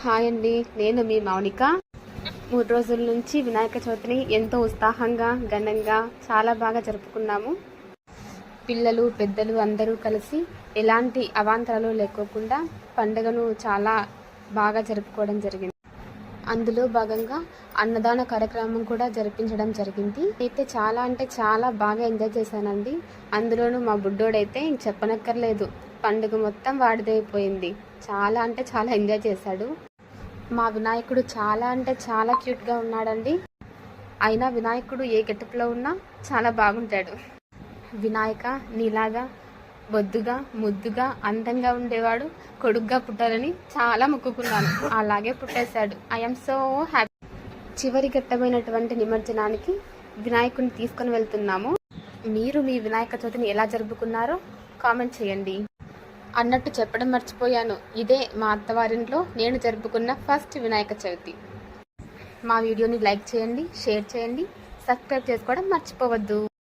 Hi అండి నేను మీ మౌనిక. మూడు రోజుల నుంచి వినాయక చవితిని ఎంతో ఉత్సాహంగా ఘనంగా చాలా బాగా జరుపుకున్నాము. పిల్లలు పెద్దలు అందరూ కలిసి ఎలాంటి అవాంతరాలు లేకోకుండా పండుగను చాలా బాగా జరుపుకోవడం జరిగింది. అందులో భాగంగా అన్నదాన కార్యక్రమం కూడా జరిపించడం జరిగింది. అయితే చాలా అంటే చాలా బాగా ఎంజాయ్ చేశానండి. అందులోనూ మా బుడ్డోడైతే చెప్పనక్కర్లేదు. పండుగ మొత్తం వాడిదైపోయింది చాలా అంటే చాలా ఎంజాయ్ చేశాడు. మా వినాయకుడు చాలా అంటే చాలా క్యూట్గా ఉన్నాడండి. అయినా వినాయకుడు ఏ గెటప్లో ఉన్నా చాలా బాగుంటాడు. వినాయక నీలాగా బొద్దుగా ముద్దుగా అందంగా ఉండేవాడు కొడుగ్గా పుట్టాలని చాలా మొక్కుకున్నాను. అలాగే పుట్టేశాడు. ఐఎమ్ సో హ్యాపీ చివరి ఘట్టమైనటువంటి నిమజ్జనానికి వినాయకుడిని తీసుకొని వెళ్తున్నాము. మీరు మీ వినాయక చవితిని ఎలా జరుపుకున్నారో కామెంట్ చేయండి. అన్నట్టు చెప్పడం మర్చిపోయాను. ఇదే మా అత్తవారింట్లో నేను జరుపుకున్న ఫస్ట్ వినాయక చవితి. మా వీడియోని లైక్ చేయండి షేర్ చేయండి సబ్స్క్రైబ్ చేసుకోవడం మర్చిపోవద్దు.